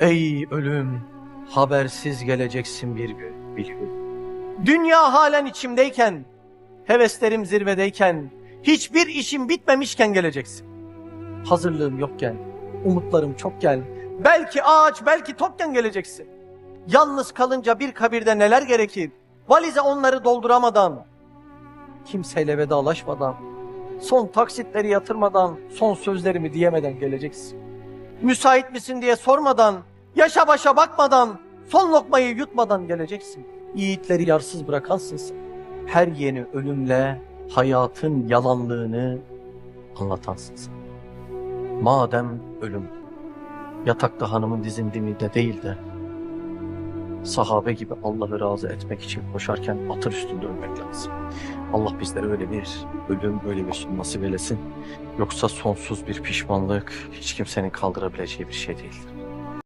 Ey ölüm, habersiz geleceksin bir gün, biliyorum. Dünya halen içimdeyken, heveslerim zirvedeyken, hiçbir işim bitmemişken geleceksin. Hazırlığım yokken, umutlarım çokken, belki ağaç, belki tokken geleceksin. Yalnız kalınca bir kabirde neler gerekir? Valize onları dolduramadan, kimseyle vedalaşmadan, son taksitleri yatırmadan, son sözlerimi diyemeden geleceksin. Müsait misin diye sormadan, yaşa başa bakmadan, son lokmayı yutmadan geleceksin. Yiğitleri yarsız bırakansın sen. Her yeni ölümle hayatın yalanlığını anlatansın sen. Madem ölüm, yatakta hanımın dizin dibinde değil de, sahabe gibi Allah'ı razı etmek için koşarken atır üstünde ölmek lazım. Allah bizlere öyle bir ölüm, öyle bir son nasip eylesin. Yoksa sonsuz bir pişmanlık hiç kimsenin kaldırabileceği bir şey değildir.